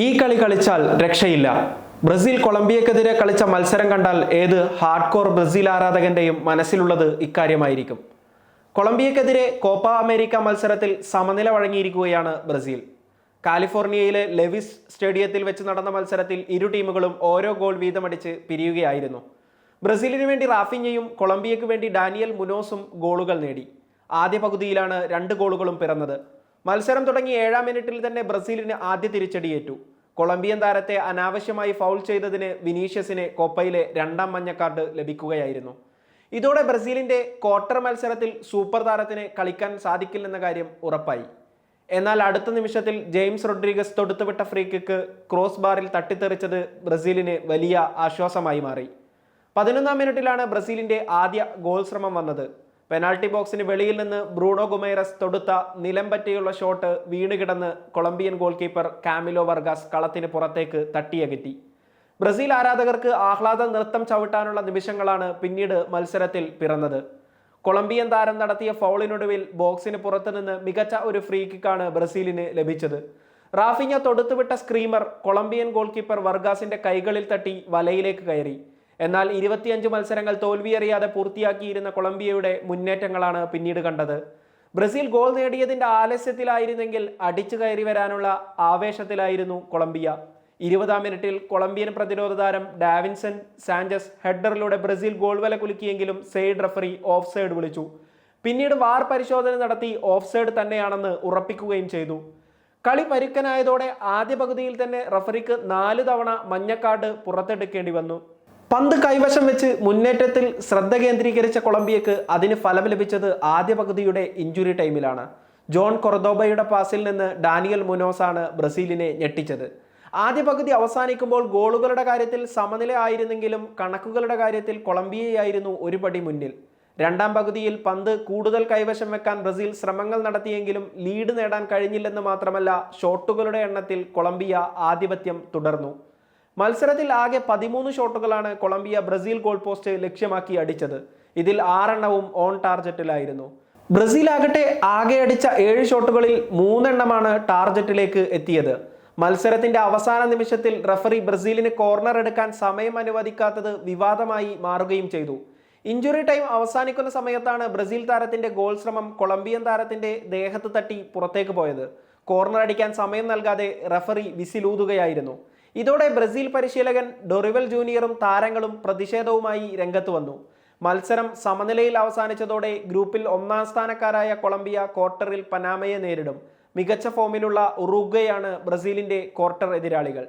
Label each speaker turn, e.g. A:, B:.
A: ഈ കളി കളിച്ചാൽ രക്ഷയില്ല. ബ്രസീൽ കൊളംബിയക്കെതിരെ കളിച്ച മത്സരം കണ്ടാൽ ഏത് ഹാർഡ് കോർ ബ്രസീൽ ആരാധകന്റെയും മനസ്സിലുള്ളത് ഇക്കാര്യമായിരിക്കും. കൊളംബിയക്കെതിരെ കോപ്പ അമേരിക്ക മത്സരത്തിൽ സമനില വഴങ്ങിയിരിക്കുകയാണ് ബ്രസീൽ. കാലിഫോർണിയയിലെ ലെവിസ് സ്റ്റേഡിയത്തിൽ വെച്ച് നടന്ന മത്സരത്തിൽ ഇരു ടീമുകളും ഓരോ ഗോൾ വീതമടിച്ച് പിരിയുകയായിരുന്നു. ബ്രസീലിന് വേണ്ടി റാഫിഞ്ഞയും കൊളംബിയയ്ക്ക് വേണ്ടി ഡാനിയൽ മുനോസും ഗോളുകൾ നേടി. ആദ്യ പകുതിയിലാണ് രണ്ട് ഗോളുകളും പിറന്നത്. മത്സരം തുടങ്ങി ഏഴാം മിനിറ്റിൽ തന്നെ ബ്രസീലിന് ആദ്യ തിരിച്ചടിയേറ്റു. കൊളംബിയൻ താരത്തെ അനാവശ്യമായി ഫൗൾ ചെയ്തതിന് വിനീഷ്യസിന് കോപ്പയിലെ രണ്ടാം മഞ്ഞ കാർഡ് ലഭിക്കുകയായിരുന്നു. ഇതോടെ ബ്രസീലിന്റെ ക്വാർട്ടർ മത്സരത്തിൽ സൂപ്പർ താരത്തിന് കളിക്കാൻ സാധിക്കില്ലെന്ന കാര്യം ഉറപ്പായി. എന്നാൽ അടുത്ത നിമിഷത്തിൽ ജെയിംസ് റോഡ്രിഗസ് തൊടുത്തുവിട്ട ഫ്രീ കിക്ക് ക്രോസ് ബാറിൽ തട്ടിത്തെറിച്ചത് ബ്രസീലിന് വലിയ ആശ്വാസമായി മാറി. പതിനൊന്നാം മിനിറ്റിലാണ് ബ്രസീലിന്റെ ആദ്യ ഗോൾ ശ്രമം വന്നത്. പെനാൾട്ടി ബോക്സിന് വെളിയിൽ നിന്ന് ബ്രൂണോ ഗുമൈറസ് തൊടുത്ത നിലം പറ്റിയുള്ള shot വീണുകിടന്ന് Colombian goal keeper Camilo Vargas കളത്തിന് പുറത്തേക്ക് തട്ടിയകറ്റി. ബ്രസീൽ ആരാധകർക്ക് ആഹ്ലാദ നൃത്തം ചവിട്ടാനുള്ള നിമിഷങ്ങളാണ് പിന്നീട് മത്സരത്തിൽ പിറന്നത്. കൊളംബിയൻ താരം നടത്തിയ ഫൗളിനൊടുവിൽ ബോക്സിന് പുറത്തുനിന്ന് മികച്ച ഒരു ഫ്രീ കിക്കാണ് ബ്രസീലിന് ലഭിച്ചത്. റാഫിഞ്ഞ തൊടുത്തുവിട്ട സ്ക്രീമർ കൊളംബിയൻ ഗോൾ കീപ്പർ വർഗാസിന്റെ കൈകളിൽ തട്ടി വലയിലേക്ക് കയറി. എന്നാൽ ഇരുപത്തിയഞ്ച് മത്സരങ്ങൾ തോൽവിയറിയാതെ പൂർത്തിയാക്കിയിരുന്ന കൊളംബിയയുടെ മുന്നേറ്റങ്ങളാണ് പിന്നീട് കണ്ടത്. ബ്രസീൽ ഗോൾ നേടിയതിന്റെ ആലസ്യത്തിലായിരുന്നെങ്കിൽ അടിച്ചു കയറി വരാനുള്ള ആവേശത്തിലായിരുന്നു കൊളംബിയ. ഇരുപതാം മിനിറ്റിൽ കൊളംബിയൻ പ്രതിരോധ താരം ഡാവിൻസൺ സാഞ്ചസ് ഹെഡറിലൂടെ ബ്രസീൽ ഗോൾ വല കുലുക്കിയെങ്കിലും സെയ്ഡ് റഫറി ഓഫ് സൈഡ് വിളിച്ചു. പിന്നീട് വാർ പരിശോധന നടത്തി ഓഫ് സൈഡ് തന്നെയാണെന്ന് ഉറപ്പിക്കുകയും ചെയ്തു. കളി പരുക്കനായതോടെ ആദ്യ പകുതിയിൽ തന്നെ റഫറിക്ക് നാല് തവണ മഞ്ഞക്കാട് പുറത്തെടുക്കേണ്ടി വന്നു. പന്ത് കൈവശം വെച്ച് മുന്നേറ്റത്തിൽ ശ്രദ്ധ കേന്ദ്രീകരിച്ച കൊളംബിയക്ക് അതിന് ഫലം ലഭിച്ചത് ആദ്യ പകുതിയുടെ ഇഞ്ചുറി ടൈമിലാണ്. ജോൺ കൊറദോബയുടെ പാസിൽ നിന്ന് ഡാനിയൽ മുനോസാണ് ബ്രസീലിനെ ഞെട്ടിച്ചത്. ആദ്യ പകുതി അവസാനിക്കുമ്പോൾ ഗോളുകളുടെ കാര്യത്തിൽ സമനില ആയിരുന്നെങ്കിലും കണക്കുകളുടെ കാര്യത്തിൽ കൊളംബിയയായിരുന്നു ഒരു പടി മുന്നിൽ. രണ്ടാം പകുതിയിൽ പന്ത് കൂടുതൽ കൈവശം വെക്കാൻ ബ്രസീൽ ശ്രമങ്ങൾ നടത്തിയെങ്കിലും ലീഡ് നേടാൻ കഴിഞ്ഞില്ലെന്ന് മാത്രമല്ല ഷോട്ടുകളുടെ എണ്ണത്തിൽ കൊളംബിയ ആധിപത്യം തുടർന്നു. മത്സരത്തിൽ ആകെ പതിമൂന്ന് ഷോട്ടുകളാണ് കൊളംബിയ ബ്രസീൽ ഗോൾ പോസ്റ്റ് ലക്ഷ്യമാക്കി അടിച്ചത്. ഇതിൽ ആറെണ്ണവും ഓൺ ടാർജറ്റിലായിരുന്നു. ബ്രസീൽ ആകട്ടെ ആകെ അടിച്ച ഏഴ് ഷോട്ടുകളിൽ മൂന്നെണ്ണമാണ് ടാർജറ്റിലേക്ക് എത്തിയത്. മത്സരത്തിന്റെ അവസാന നിമിഷത്തിൽ റഫറി ബ്രസീലിന് കോർണർ എടുക്കാൻ സമയം അനുവദിക്കാത്തത് വിവാദമായി മാറുകയും ചെയ്തു. ഇഞ്ചുറി ടൈം അവസാനിക്കുന്ന സമയത്താണ് ബ്രസീൽ താരത്തിന്റെ ഗോൾ ശ്രമം കൊളംബിയൻ താരത്തിന്റെ ദേഹത്ത് തട്ടി പുറത്തേക്ക് പോയത്. കോർണർ അടിക്കാൻ സമയം നൽകാതെ റഫറി വിസിലൂതുകയായിരുന്നു. ഇതോടെ ബ്രസീൽ പരിശീലകൻ ഡൊറിവൽ ജൂനിയറും താരങ്ങളും പ്രതിഷേധവുമായി രംഗത്ത് വന്നു. മത്സരം സമനിലയിൽ അവസാനിച്ചതോടെ ഗ്രൂപ്പിൽ ഒന്നാം സ്ഥാനക്കാരായ കൊളംബിയ ക്വാർട്ടറിൽ പനാമയെ നേരിടും. മികച്ച ഫോമിലുള്ള ഉറുഗ്വയാണ് ബ്രസീലിന്റെ ക്വാർട്ടർ എതിരാളികൾ.